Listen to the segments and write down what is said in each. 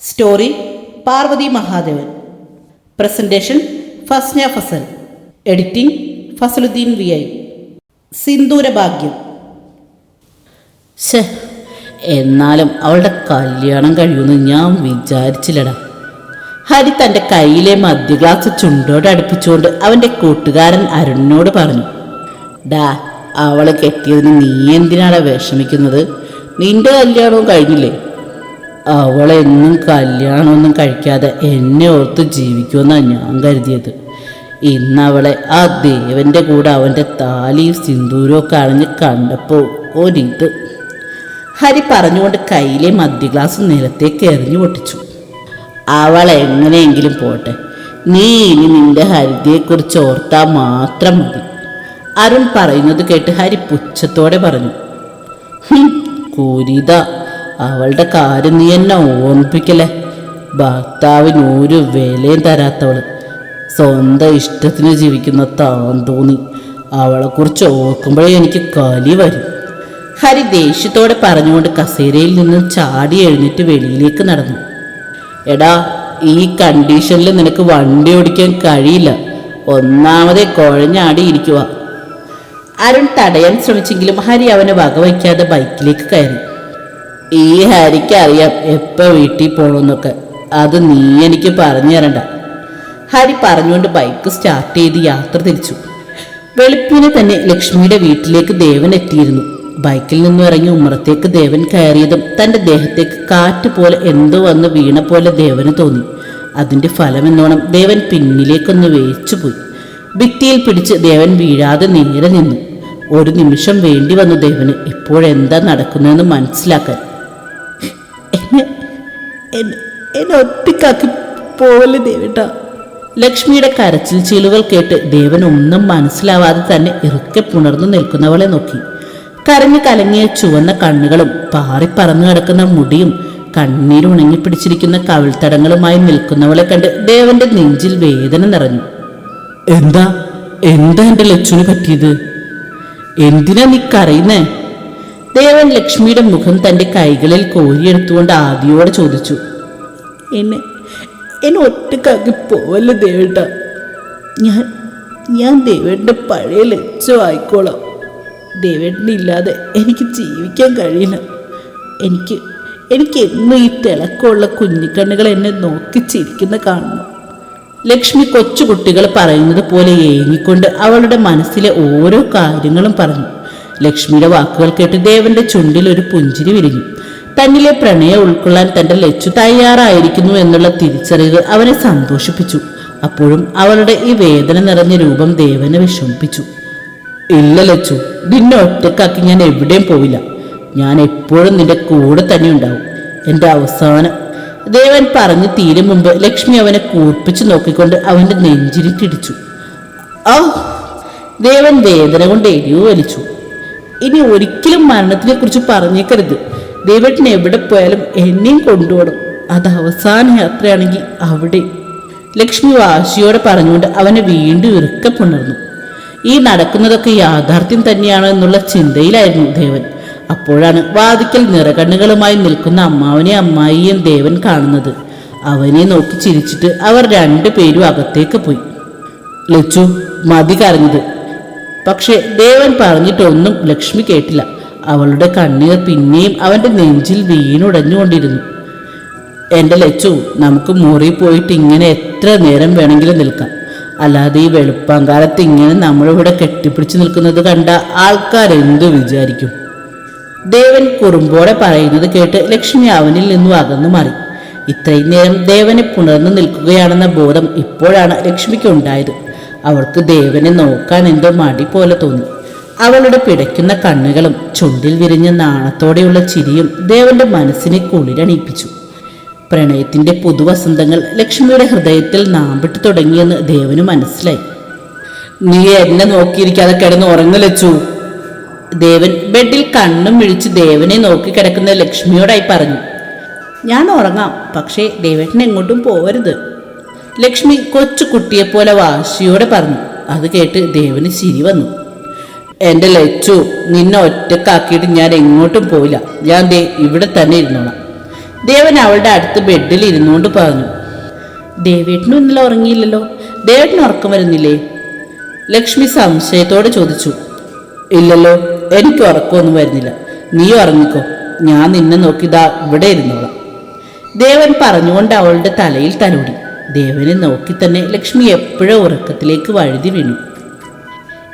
Story Parvathy Mahadevan. Presentation Fasna Fasal. Editing Fasaluddin V I. Sindhoorabhagyam. ശേ എന്നാലും അവളുടെ കല്യാണം കഴിയുമെന്ന് ഞാൻ വിചാരിച്ചില്ലടാ. ഹരി തന്റെ കയ്യിലെ മദ്യ ഗ്ലാസ് ചുണ്ടോട് അടുപ്പിച്ചുകൊണ്ട് അവന്റെ കൂട്ടുകാരൻ അരുണിനോട് പറഞ്ഞു ഡാ അവളെ കെട്ടിയതിന് നീ എന്തിനാടാ വിഷമിക്കുന്നത്? നിന്റെ കല്യാണവും കഴിഞ്ഞില്ലേ? അവളെന്നും കല്യാണമൊന്നും കഴിക്കാതെ എന്നെ ഓർത്ത് ജീവിക്കുമെന്നാണ് ഞാൻ കരുതിയത്. ഇന്ന് അവളെ ആ ദേവന്റെ കൂടെ അവന്റെ താലിയും സിന്ദൂരവും ഒക്കെ അണിഞ്ഞ് കണ്ടപ്പോൾ ഒരിത്. ഹരി പറഞ്ഞുകൊണ്ട് കയ്യിലെ മദ്യ ഗ്ലാസ് നിലത്തേക്ക് എറിഞ്ഞു പൊട്ടിച്ചു. അവൾ എങ്ങനെയെങ്കിലും പോട്ടെ. നീ ഇനി നിന്റെ ഹരിതയെക്കുറിച്ച് ഓർത്താൽ മാത്രം മതി. അരുൺ പറയുന്നത് കേട്ട് ഹരി പുച്ഛത്തോടെ പറഞ്ഞു. "ഹും, കുരിത. അവളുടെ കാര്യം നീ എന്നെ ഓർമ്മിപ്പിക്കലേ ഭർത്താവിന് ഒരു വിലയും തരാത്തവൾ. സ്വന്തം ഇഷ്ടത്തിന് ജീവിക്കുന്ന താൻ തോന്നി. അവളെക്കുറിച്ച് ഓർക്കുമ്പോഴേ എനിക്ക് കലി വരും. ഹരി ദേഷ്യത്തോടെ പറഞ്ഞുകൊണ്ട് കസേരയിൽ നിന്നും ചാടി എഴുന്നേറ്റ് വെളിയിലേക്ക് നടന്നു. എടാ ഈ കണ്ടീഷനിൽ നിനക്ക് വണ്ടി ഓടിക്കാൻ കഴിയില്ല. ഒന്നാമതേ കുഴഞ്ഞാടി ഇരിക്കുക അരുൺ തടയാൻ ശ്രമിച്ചെങ്കിലും ഹരി അവനെ വകവയ്ക്കാതെ ബൈക്കിലേക്ക് കയറി. ഈ ഹരിക്ക് അറിയാം എപ്പോൾ വീട്ടിൽ പോകണമെന്നൊക്കെ അത് നീ എനിക്ക് പറഞ്ഞു തരണ്ട. ഹരി പറഞ്ഞുകൊണ്ട് ബൈക്ക് സ്റ്റാർട്ട് ചെയ്ത് യാത്ര തിരിച്ചു. വെളുപ്പിന് തന്നെ ലക്ഷ്മിയുടെ വീട്ടിലേക്ക് ദേവൻ എത്തിയിരുന്നു. ബൈക്കിൽ നിന്നും ഇറങ്ങി ഉമ്മറത്തേക്ക് ദേവൻ കയറിയതും തന്റെ ദേഹത്തേക്ക് കാറ്റ് പോലെ എന്തോ വന്ന് വീണ പോലെ ദേവന് തോന്നി. അതിന്റെ ഫലമെന്നോണം ദേവൻ പിന്നിലേക്കൊന്ന് വേച്ചുപോയി ഭിത്തിയിൽ പിടിച്ച് ദേവൻ വീഴാതെ നേരെ നിന്നു. ഒരു നിമിഷം വേണ്ടി വന്നു ദേവന്. ഇപ്പോഴെന്താ നടക്കുന്നതെന്ന് മനസ്സിലാക്കാൻ. എന്നെ ഒറ്റക്കാക്കി പോവല്ലേ ദേവേട്ട. ലക്ഷ്മിയുടെ കരച്ചിൽ ചീലുകൾ കേട്ട് ദേവൻ ഒന്നും മനസ്സിലാവാതെ തന്നെ ഇറുക്കെ പുണർന്നു നിൽക്കുന്നവളെ നോക്കി. കരഞ്ഞു കലങ്ങിയ ചുവന്ന കണ്ണുകളും പാറി പറന്നു കിടക്കുന്ന മുടിയും കണ്ണീരുണങ്ങി പിടിച്ചിരിക്കുന്ന കവിൾത്തടങ്ങളുമായി നിൽക്കുന്നവളെ കണ്ട് ദേവന്റെ നെഞ്ചിൽ വേദന നിറഞ്ഞു. എന്താ? എന്താ എന്റെ ലക്ഷ്മി പറ്റിയത്? എന്തിനാ നീ കരയുന്നേ? ദേവൻ ലക്ഷ്മിയുടെ മുഖം തന്റെ കൈകളിൽ കോരിയെടുത്തുകൊണ്ട് ആദിയോടെ ചോദിച്ചു. എന്നെ എന്നെ ഒറ്റക്കാക്കി പോവല്ല ദേവേട്ട? ഞാൻ ഞാൻ ദേവേട്ടന്റെ പഴയ ലക്ഷ്യം ആയിക്കോളാം. ദേവേട്ടനില്ലാതെ എനിക്ക് ജീവിക്കാൻ കഴിയില്ല. എനിക്ക് എനിക്ക് എന്നും ഈ തിളക്കമുള്ള കുഞ്ഞിക്കണ്ണുകൾ എന്നെ നോക്കി ചിരിക്കുന്ന കാണുന്നു ലക്ഷ്മി കൊച്ചുകുട്ടികൾ പറയുന്നത് പോലെ ഏങ്ങിക്കൊണ്ട് അവളുടെ മനസ്സിലെ ഓരോ കാര്യങ്ങളും പറഞ്ഞു. ലക്ഷ്മിയുടെ വാക്കുകൾ കേട്ട് ദേവന്റെ ചുണ്ടിൽ ഒരു പുഞ്ചിരി വിരിഞ്ഞു. തന്നിലെ പ്രണയം ഉൾക്കൊള്ളാൻ തന്റെ ലച്ചു തയ്യാറായിരിക്കുന്നു എന്നുള്ള തിരിച്ചറിവ് അവനെ സന്തോഷിപ്പിച്ചു. അപ്പോഴും അവളുടെ ഈ വേദന നിറഞ്ഞ രൂപം ദേവനെ വിഷമിപ്പിച്ചു. ഇല്ല ലച്ചു നിന്നെ ഒറ്റക്കാക്കി ഞാൻ എവിടെയും പോവില്ല. ഞാൻ എപ്പോഴും നിന്റെ കൂടെ തന്നെ ഉണ്ടാവും. എന്റെ അവസാനം. ദേവൻ പറഞ്ഞു തീരും മുമ്പ് ലക്ഷ്മി അവനെ കൂർപ്പിച്ചു നോക്കിക്കൊണ്ട് അവന്റെ നെഞ്ചിരി നെഞ്ചിരിട്ടിടിച്ചു ആ ദേവൻ വേദന കൊണ്ട് എരിവ് വലിച്ചു. ഇനി ഒരിക്കലും മരണത്തിനെ കുറിച്ച് പറഞ്ഞേക്കരുത്. ദൈവത്തിന് എവിടെ പോയാലും എന്നെയും കൊണ്ടുപോകണം. അത് അവസാന യാത്രയാണെങ്കിൽ അവിടെ. ലക്ഷ്മി വാശിയോടെ പറഞ്ഞുകൊണ്ട് അവനെ വീണ്ടും ഇറുക്കെ പുണർന്നു. ഈ നടക്കുന്നതൊക്കെ യാഥാർത്ഥ്യം തന്നെയാണോ എന്നുള്ള ചിന്തയിലായിരുന്നു ദേവൻ. അപ്പോഴാണ് വാതിക്കൽ നിറകണ്ണുകളുമായി നിൽക്കുന്ന അമ്മാവനെ അമ്മായിയും ദേവൻ കാണുന്നത്. അവനെ നോക്കി ചിരിച്ചിട്ട് അവർ രണ്ടുപേരും അകത്തേക്ക് പോയി. ലച്ചു മതി കരഞ്ഞത്. പക്ഷെ ദേവൻ പറഞ്ഞിട്ടൊന്നും ലക്ഷ്മി കേട്ടില്ല. അവളുടെ കണ്ണീർ പിന്നെയും അവന്റെ നെഞ്ചിൽ വീണുടഞ്ഞുകൊണ്ടിരുന്നു. എന്റെ ലച്ചു നമുക്ക് മുറി പോയിട്ട് ഇങ്ങനെ എത്ര നേരം വേണമെങ്കിലും നിൽക്കാം. അല്ലാതെ ഈ വെളുപ്പാങ്കാലത്ത് ഇങ്ങനെ നമ്മളിവിടെ കെട്ടിപ്പിടിച്ച് നിൽക്കുന്നത് കണ്ട ആൾക്കാർ എന്തു വിചാരിക്കും? ദേവൻ കുറുമ്പോടെ പറയുന്നത് കേട്ട് ലക്ഷ്മി അവനിൽ നിന്നും അകന്നു മാറി. ഇത്രയും നേരം ദേവനെ പുണർന്നു നിൽക്കുകയാണെന്ന ബോധം ഇപ്പോഴാണ് ലക്ഷ്മിക്ക് ഉണ്ടായത്. അവൾക്ക് ദേവനെ നോക്കാൻ എന്തോ മടി പോലെ തോന്നി. അവളുടെ പിടയ്ക്കുന്ന കണ്ണുകളും ചുണ്ടിൽ വിരിഞ്ഞ നാണത്തോടെയുള്ള ചിരിയും ദേവന്റെ മനസ്സിനെ കുളിരണിയിപ്പിച്ചു. പ്രണയത്തിന്റെ പുതുവസന്തങ്ങൾ ലക്ഷ്മിയുടെ ഹൃദയത്തിൽ നാമ്പിട്ട് തുടങ്ങിയെന്ന് ദേവന് മനസ്സിലായി. നീ എന്നെ നോക്കിയിരിക്കാതെ കിടന്ന് ഉറങ്ങലച്ചു ദേവൻ ബെഡിൽ കണ്ണും മിഴിച്ച് ദേവനെ നോക്കി കിടക്കുന്ന ലക്ഷ്മിയോടായി പറഞ്ഞു. ഞാൻ ഉറങ്ങാം പക്ഷേ ദേവേട്ടൻ എങ്ങോട്ടും പോവരുത്. ലക്ഷ്മി കൊച്ചു കുട്ടിയെപ്പോലെ വാശിയോടെ പറഞ്ഞു. അത് കേട്ട് ദേവന് ചിരി വന്നു. എന്റെ ലച്ചു നിന്നെ ഒറ്റക്കാക്കിയിട്ട് ഞാൻ എങ്ങോട്ടും പോയില്ല. ഞാൻ ദേ ഇവിടെ തന്നെ ഇരുന്നോളാം. ദേവൻ അവളുടെ അടുത്ത് ബെഡിൽ ഇരുന്നുകൊണ്ട് പറഞ്ഞു. ദേവേട്ടനും ഇന്നലെ ഉറങ്ങിയില്ലല്ലോ? ദേവേട്ടന് ഉറക്കം വരുന്നില്ലേ? ലക്ഷ്മി സംശയത്തോടെ ചോദിച്ചു. ഇല്ലല്ലോ എനിക്ക് ഉറക്കമൊന്നും വരുന്നില്ല. നീ ഉറങ്ങിക്കോ. ഞാൻ നിന്നെ നോക്കിതാ ഇവിടെ ഇരുന്നോളാം. ദേവൻ പറഞ്ഞുകൊണ്ട് അവളുടെ തലയിൽ തലോടി. ദേവനെ നോക്കി തന്നെ ലക്ഷ്മി എപ്പോഴും ഉറക്കത്തിലേക്ക് വഴുതി വീണു.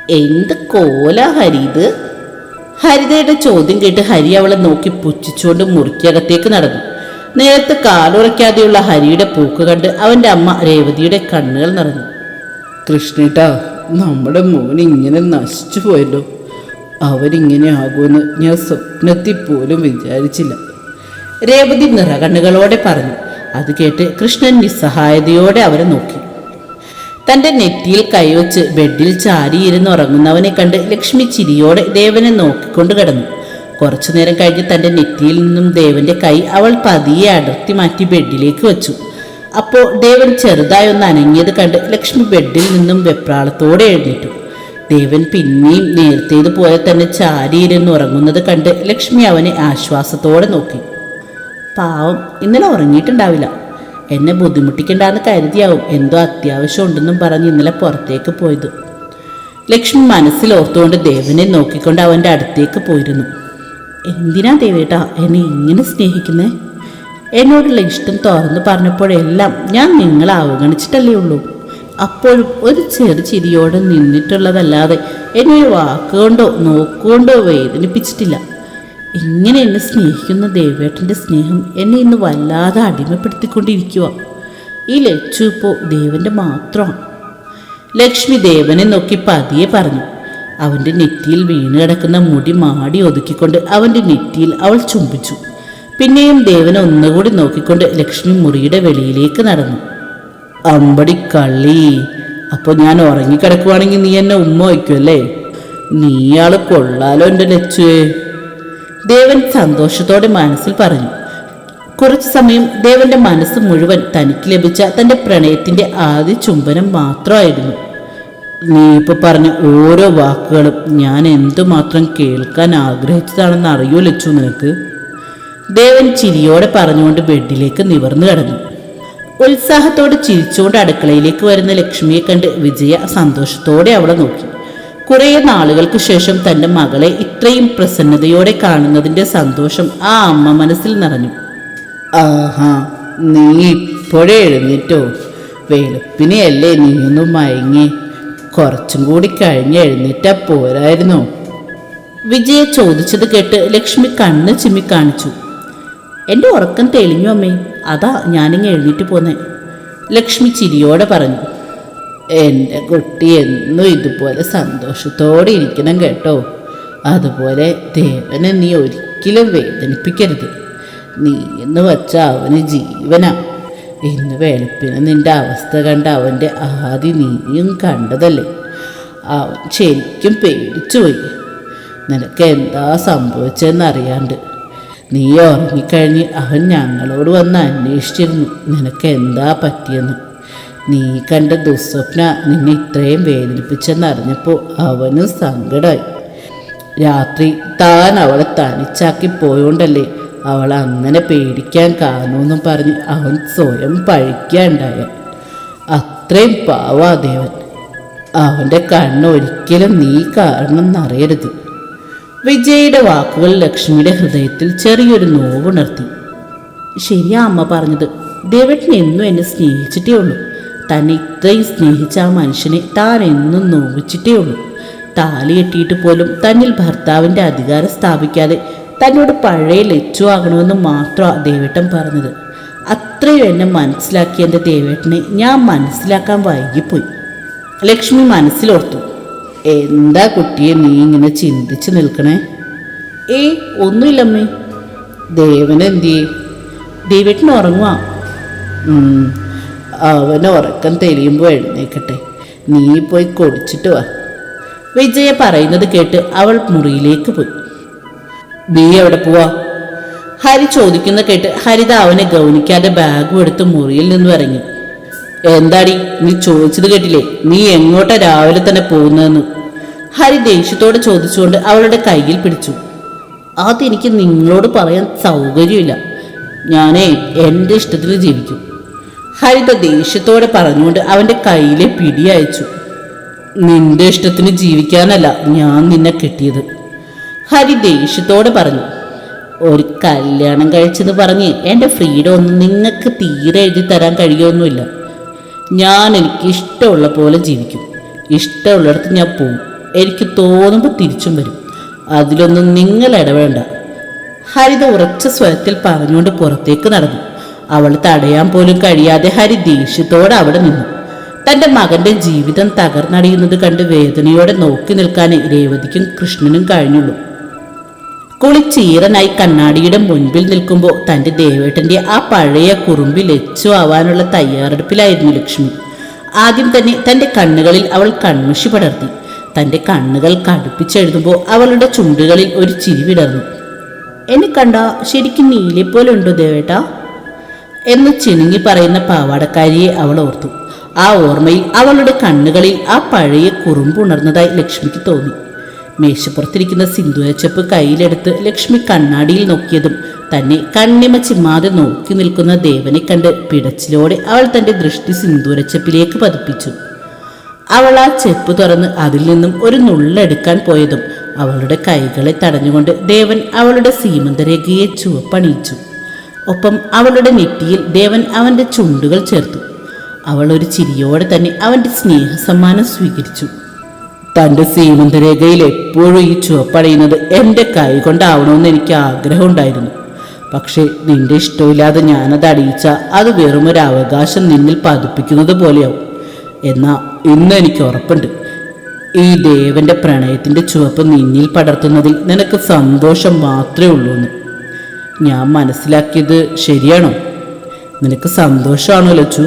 എന്ത് കോല ഹരിത് ഹരിതയുടെ ചോദ്യം കേട്ട് ഹരി അവളെ നോക്കി പുച്ഛിച്ചുകൊണ്ട് മുറിക്കകത്തേക്ക് നടന്നു. നേരത്തെ കാലുറയ്ക്കാതെയുള്ള ഹരിയുടെ പൂക്ക് കണ്ട് അവന്റെ അമ്മ രേവതിയുടെ കണ്ണുകൾ നിറഞ്ഞു. കൃഷ്ണേട്ടാ നമ്മുടെ മോൻ ഇങ്ങനെ നശിച്ചു പോയല്ലോ. അവരിങ്ങനെ ആകുമെന്ന് ഞാൻ സ്വപ്നത്തിൽ പോലും വിചാരിച്ചില്ല. രേവതി നിറകണ്ണുകളോടെ പറഞ്ഞു. അത് കേട്ട് കൃഷ്ണൻ നിസ്സഹായതയോടെ അവരെ നോക്കി. തന്റെ നെറ്റിയിൽ കൈവച്ച് ബെഡിൽ ചാരിയിരുന്ന് ഉറങ്ങുന്നവനെ കണ്ട് ലക്ഷ്മി ചിരിയോടെ ദേവനെ നോക്കിക്കൊണ്ട് കിടന്നു. കുറച്ചു നേരം കഴിഞ്ഞ് തന്റെ നെറ്റിയിൽ നിന്നും ദേവന്റെ കൈ അവൾ പതിയെ അടർത്തി മാറ്റി ബെഡിലേക്ക് വെച്ചു. അപ്പോൾ ദേവൻ ചെറുതായി ഒന്ന് അനങ്ങിയത് കണ്ട് ലക്ഷ്മി ബെഡിൽ നിന്നും വെപ്രാളത്തോടെ എഴുന്നേറ്റു. ദേവൻ പിന്നെയും നേരത്തേതുപോലെ തന്നെ ചാരിയിരുന്ന് ഉറങ്ങുന്നത് കണ്ട് ലക്ഷ്മി അവനെ ആശ്വാസത്തോടെ നോക്കി. പാവം. ഇന്നലെ ഉറങ്ങിയിട്ടുണ്ടാവില്ല. എന്നെ ബുദ്ധിമുട്ടിക്കണ്ടെന്ന് കരുതിയാവും. എന്തോ അത്യാവശ്യം ഉണ്ടെന്നും പറഞ്ഞ് ഇന്നലെ പുറത്തേക്ക് പോയത്. ലക്ഷ്മി മനസ്സിൽ ഓർത്തുകൊണ്ട് ദേവനെ നോക്കിക്കൊണ്ട് അവന്റെ അടുത്തേക്ക് പോയിരുന്നു. എന്തിനാ ദേവേട്ടാ എന്നെ ഇങ്ങനെ സ്നേഹിക്കുന്നേ? എന്നോടുള്ള ഇഷ്ടം തുറന്നു പറഞ്ഞപ്പോഴെല്ലാം ഞാൻ നിങ്ങളെ അവഗണിച്ചിട്ടല്ലേ ഉള്ളൂ. അപ്പോഴും ഒരു ചെറു ചിരിയോടെ നിന്നിട്ടുള്ളതല്ലാതെ എന്നെ വാക്കുകൊണ്ടോ നോക്കുകൊണ്ടോ വേദനിപ്പിച്ചിട്ടില്ല. ഇങ്ങനെ എന്നെ സ്നേഹിക്കുന്ന ദേവേട്ടന്റെ സ്നേഹം എന്നെ ഇന്ന് വല്ലാതെ അടിമപ്പെടുത്തിക്കൊണ്ടിരിക്കുക ഈ ലച്ചു ഇപ്പോൾ ദേവന്റെ മാത്രമാണ്. ലക്ഷ്മി ദേവനെ നോക്കി പതിയെ പറഞ്ഞു അവന്റെ നെറ്റിയിൽ വീണ് കിടക്കുന്ന മുടി മാടി ഒതുക്കിക്കൊണ്ട് അവന്റെ നെറ്റിയിൽ അവൾ ചുംബിച്ചു. പിന്നെയും ദേവനെ ഒന്നുകൂടി നോക്കിക്കൊണ്ട് ലക്ഷ്മി മുറിയുടെ വെളിയിലേക്ക് നടന്നു. അമ്പടി കള്ളി അപ്പോൾ ഞാൻ ഉറങ്ങിക്കിടക്കുവാണെങ്കിൽ നീ എന്നെ ഉമ്മ വയ്ക്കുമല്ലേ നീയാൾ കൊള്ളാലോ എന്റെ ലച്ചുവേ. ദേവൻ സന്തോഷത്തോടെ മനസ്സിൽ പറഞ്ഞു. കുറച്ചു സമയം ദേവന്റെ മനസ്സ് മുഴുവൻ തനിക്ക് ലഭിച്ച തന്റെ പ്രണയത്തിന്റെ ആദ്യ ചുംബനം മാത്രമായിരുന്നു. നീ ഇപ്പൊ പറഞ്ഞ ഓരോ വാക്കുകളും ഞാൻ എന്തുമാത്രം കേൾക്കാൻ ആഗ്രഹിച്ചതാണെന്ന് അറിയോ ലച്ചു നിനക്ക്? ദേവൻ ചിരിയോടെ പറഞ്ഞുകൊണ്ട് ബെഡിലേക്ക് നിവർന്നു കടന്നു. ഉത്സാഹത്തോടെ ചിരിച്ചുകൊണ്ട് അടുക്കളയിലേക്ക് വരുന്ന ലക്ഷ്മിയെ കണ്ട് വിജയ സന്തോഷത്തോടെ അവളെ നോക്കി. കുറേ നാളുകൾക്ക് ശേഷം തന്റെ മകളെ ഇത്രയും പ്രസന്നതയോടെ കാണുന്നതിന്റെ സന്തോഷം ആ അമ്മ മനസ്സിൽ നിറഞ്ഞു. ആഹാ നീ ഇപ്പോഴേ എഴുന്നേറ്റോ? വെളുപ്പിനെയല്ലേ നീയൊന്ന് മയങ്ങി? കുറച്ചും കൂടി കഴിഞ്ഞ് എഴുന്നേറ്റാ പോരായിരുന്നോ. വിജയ ചോദിച്ചത് കേട്ട് ലക്ഷ്മി കണ്ണ് ചിമ്മി കാണിച്ചു. എന്റെ ഉറക്കം തെളിഞ്ഞു അമ്മേ അതാ ഞാനിങ്ങ് എഴുന്നേറ്റ് പോന്നെ ലക്ഷ്മി ചിരിയോടെ പറഞ്ഞു. എന്റെ കുട്ടി എന്നും ഇതുപോലെ സന്തോഷത്തോടെ ഇരിക്കണം കേട്ടോ. അതുപോലെ ദേവനെ നീ ഒരിക്കലും വേദനിപ്പിക്കരുത്. നീ എന്ന് വച്ച അവന് ജീവനാ. ഇന്ന് വെളുപ്പിന് നിന്റെ അവസ്ഥ കണ്ട അവന്റെ ആദി നീയും കണ്ടതല്ലേ? അവൻ ശരിക്കും പേടിച്ചുപോയി. നിനക്ക് എന്താ സംഭവിച്ചതെന്ന് അറിയാണ്ട് നീ ഉറങ്ങിക്കഴിഞ്ഞ് അവൻ ഞങ്ങളോട് വന്ന് അന്വേഷിച്ചിരുന്നു. നിനക്ക് എന്താ പറ്റിയെന്ന്. നീ കണ്ട ദുസ്വപ്ന നിന്നെ ഇത്രയും വേദനിപ്പിച്ചെന്നറിഞ്ഞപ്പോൾ അവനും സങ്കടമായി രാത്രി താൻ അവളെ തനിച്ചാക്കി പോയോണ്ടല്ലേ അവൾ അങ്ങനെ പേടിക്കാൻ കാണുമെന്നും പറഞ്ഞ് അവൻ സ്വയം പഴിക്കാണ്ടായ. അത്രയും പാവാ ദേവൻ. അവന്റെ കണ്ണ് ഒരിക്കലും നീ കാരണം എന്നറിയരുത് വിജയുടെ വാക്കുകൾ ലക്ഷ്മിയുടെ ഹൃദയത്തിൽ ചെറിയൊരു നോവുണർത്തി. ശരിയാ അമ്മ പറഞ്ഞത്. ദേവട്ടിനെന്നും എന്നെ സ്നേഹിച്ചിട്ടേ ഉള്ളൂ. തന്നെ ഇത്രയും സ്നേഹിച്ച ആ മനുഷ്യനെ താൻ എന്നും നോവിച്ചിട്ടേ ഉള്ളൂ. താലി കെട്ടിയിട്ട് പോലും തന്നിൽ ഭർത്താവിന്റെ അധികാരം സ്ഥാപിക്കാതെ തന്നോട് പഴയ ലച്ചു ആകണമെന്ന് മാത്രമാണ് ദേവേട്ടൻ പറഞ്ഞത്. അത്രയും എന്നെ മനസ്സിലാക്കിയ എന്റെ ദേവേട്ടനെ ഞാൻ മനസ്സിലാക്കാൻ വൈകിപ്പോയി. ലക്ഷ്മി മനസ്സിലോർത്തു. എന്താ കുട്ടിയെ നീ ഇങ്ങനെ ചിന്തിച്ച് നിൽക്കണേ? ഏ ഒന്നുമില്ലമ്മേ. ദേവനെന്തിയേ? ദേവേട്ടൻ ഉറങ്ങുക ഉം, അവന് ഉറക്കം തെളിയുമ്പോൾ എഴുന്നേക്കട്ടെ. നീ പോയി കൊടിച്ചിട്ട് വാ. വിജയ പറയുന്നത് കേട്ട് അവൾ മുറിയിലേക്ക് പോയി. നീ എവിടെ പോവാ? ഹരി ചോദിക്കുന്ന കേട്ട് ഹരിത അവനെ ഗൗനിക്കാതെ ബാഗും എടുത്ത് മുറിയിൽ നിന്നും ഇറങ്ങി. എന്താടി? നീ ചോദിച്ചത് കേട്ടില്ലേ? നീ എങ്ങോട്ടാ രാവിലെ തന്നെ പോകുന്നതെന്ന്? ഹരി ദേഷ്യത്തോടെ ചോദിച്ചുകൊണ്ട് അവളുടെ കയ്യിൽ പിടിച്ചു. അതെനിക്ക് നിങ്ങളോട് പറയാൻ സൗകര്യമില്ല. ഞാനേ എന്റെ ഇഷ്ടത്തിൽ ജീവിക്കും. ഹരിത ദേഷ്യത്തോടെ പറഞ്ഞുകൊണ്ട് അവന്റെ കയ്യിലെ പിടി അയച്ചു. നിന്റെ ഇഷ്ടത്തിന് ജീവിക്കാനല്ല ഞാൻ നിന്നെ കിട്ടിയത് ഹരി ദേഷ്യത്തോടെ പറഞ്ഞു. ഒരു കല്യാണം കഴിച്ചെന്ന് പറഞ്ഞ് എന്റെ ഫ്രീഡം ഒന്നും നിങ്ങൾക്ക് തീരെ എഴുതി തരാൻ കഴിയുമൊന്നുമില്ല ഞാൻ എനിക്ക് ഇഷ്ടമുള്ള പോലെ ജീവിക്കും. ഇഷ്ടമുള്ളിടത്ത് ഞാൻ പോവും. എനിക്ക് തോന്നുമ്പോൾ തിരിച്ചും വരും. അതിലൊന്നും നിങ്ങൾ ഇടവേണ്ട. ഹരിത ഉറച്ച സ്വരത്തിൽ പറഞ്ഞുകൊണ്ട് പുറത്തേക്ക് നടന്നു. അവൾ തടയാൻ പോലും കഴിയാതെ ഹരി ദേഷ്യത്തോടെ അവിടെ നിന്നു. തന്റെ മകന്റെ ജീവിതം തകർന്നടിയുന്നത് കണ്ട് വേദനയോടെ നോക്കി നിൽക്കാനേ രേവതിക്കും കൃഷ്ണനും കഴിഞ്ഞുള്ളൂ. കുളിച്ചീറനായി കണ്ണാടിയുടെ മുൻപിൽ നിൽക്കുമ്പോൾ തന്റെ ദേവേട്ടന്റെ ആ പഴയ കുറുമ്പി ലച്ചു ആവാനുള്ള തയ്യാറെടുപ്പിലായിരുന്നു ലക്ഷ്മി. ആദ്യം തന്നെ തന്റെ കണ്ണുകളിൽ അവൾ കൺമഷി പടർത്തി. തന്റെ കണ്ണുകൾ കടുപ്പിച്ചെഴുതുമ്പോൾ അവളുടെ ചുണ്ടുകളിൽ ഒരു ചിരി വിടർന്നു. എന്നെ കണ്ട ശരിക്കും നീലെപ്പോലുണ്ടോ ദേവേട്ടാ? എന്ന് ചിണുങ്ങി പറയുന്ന പാവാടക്കാരിയെ അവൾ ഓർത്തു. ആ ഓർമ്മയിൽ അവളുടെ കണ്ണുകളിൽ ആ പഴയ കുറുമ്പുണർന്നതായി ലക്ഷ്മിക്ക് തോന്നി. മേശപ്പുറത്തിരിക്കുന്ന സിന്ദൂരച്ചപ്പ് കയ്യിലെടുത്ത് ലക്ഷ്മി കണ്ണാടിയിൽ നോക്കിയതും തന്നെ കണ്ണിമ ചിമ്മാതെ നോക്കി നിൽക്കുന്ന ദേവനെ കണ്ട് പിടച്ചിലോടെ അവൾ തന്റെ ദൃഷ്ടി സിന്ദൂരച്ചപ്പിലേക്ക് പതിപ്പിച്ചു. അവൾ ആ ചെപ്പ് തുറന്ന് അതിൽ നിന്നും ഒരു നുള്ളെടുക്കാൻ പോയതും അവളുടെ കൈകളെ തടഞ്ഞുകൊണ്ട് ദേവൻ അവളുടെ സീമന്തരേഖയെ ചുവപ്പണിയിച്ചു. ഒപ്പം അവളുടെ നെറ്റിയിൽ ദേവൻ അവന്റെ ചുണ്ടുകൾ ചേർത്തു. അവൾ ഒരു ചിരിയോടെ തന്നെ അവന്റെ സ്നേഹസമ്മാനം സ്വീകരിച്ചു. തന്റെ സീമന്തരേഖയിൽ എപ്പോഴും ഈ ചുവപ്പടയുന്നത് എന്റെ കൈ കൊണ്ടാവണമെന്ന് എനിക്ക് ആഗ്രഹമുണ്ടായിരുന്നു. പക്ഷേ നിന്റെ ഇഷ്ടമില്ലാതെ ഞാനത് അടിയിച്ചാൽ അത് വെറുമൊരു അവകാശം നിന്നിൽ പതിപ്പിക്കുന്നത് പോലെയാവും. എന്നാൽ ഇന്ന് എനിക്ക് ഉറപ്പുണ്ട്. ഈ ദേവന്റെ പ്രണയത്തിന്റെ ചുവപ്പ് നിന്നിൽ പടർത്തുന്നതിൽ നിനക്ക് സന്തോഷം മാത്രമേ ഉള്ളൂ എന്ന് ഞാൻ മനസ്സിലാക്കിയത് ശരിയാണോ? നിനക്ക് സന്തോഷമാണോ ലച്ചു?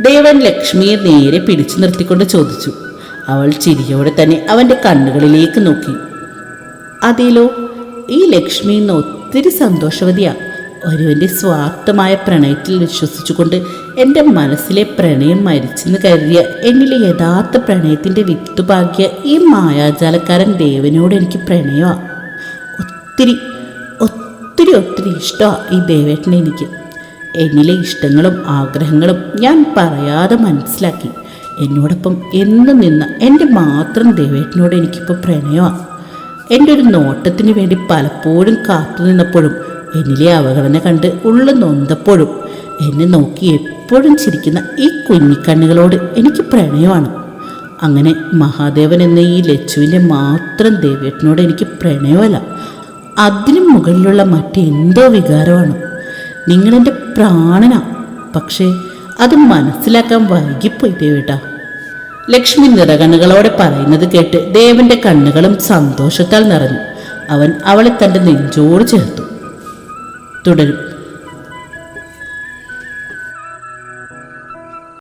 ദേവൻ ലക്ഷ്മിയെ നേരെ പിടിച്ചു നിർത്തിക്കൊണ്ട് ചോദിച്ചു. അവൾ ചിരിയോടെ തന്നെ അവന്റെ കണ്ണുകളിലേക്ക് നോക്കി. അതിലോ ഈ ലക്ഷ്മി ഇന്ന് ഒത്തിരി സന്തോഷവതിയാ. ഒരുവന്റെ സ്വാർത്ഥമായ പ്രണയത്തിൽ വിശ്വസിച്ചുകൊണ്ട് എന്റെ മനസ്സിലെ പ്രണയം മരിച്ചെന്ന് കരുതിയ എന്നിലെ യഥാർത്ഥ പ്രണയത്തിന്റെ വിത്തുപാകിയ ഈ മായാജാലക്കാരൻ ദേവനോട് എനിക്ക് പ്രണയമാണ് ഒത്തിരി ഒത്തിരി ഒത്തിരി ഇഷ്ടമാണ് ഈ ദേവേട്ടനെ എനിക്ക്. എന്നിലെ ഇഷ്ടങ്ങളും ആഗ്രഹങ്ങളും ഞാൻ പറയാതെ മനസ്സിലാക്കി. എന്നോടൊപ്പം എന്നും നിന്ന് എന്റെ മാത്രം ദേവേട്ടനോട് എനിക്കിപ്പോൾ പ്രണയമാണ് എന്റെ ഒരു നോട്ടത്തിന് വേണ്ടി പലപ്പോഴും കാത്തു നിന്നപ്പോഴും എന്നിലെ അവഗണന കണ്ട് ഉള്ളു നൊന്തപ്പോഴും എന്നെ നോക്കി എപ്പോഴും ചിരിക്കുന്ന ഈ കുഞ്ഞിക്കണ്ണുകളോട് എനിക്ക് പ്രണയമാണ്. അങ്ങനെ മഹാദേവൻ എന്ന ഈ ലച്ചുവിന്റെ മാത്രം ദേവേട്ടനോട് എനിക്ക് പ്രണയമല്ല. അതിനും മുകളിലുള്ള മറ്റെന്തോ വികാരമാണ്. നിങ്ങളെന്റെ പ്രാണനാ. പക്ഷേ അത് മനസ്സിലാക്കാൻ വൈകിപ്പോയി ദേവേട്ടാ. ലക്ഷ്മി നിറകണ്ണുകളോടെ പറയുന്നത് കേട്ട് ദേവന്റെ കണ്ണുകളും സന്തോഷത്താൽ നിറഞ്ഞു. അവൻ അവളെ തന്റെ നെഞ്ചോട് ചേർത്തു. തുടരും.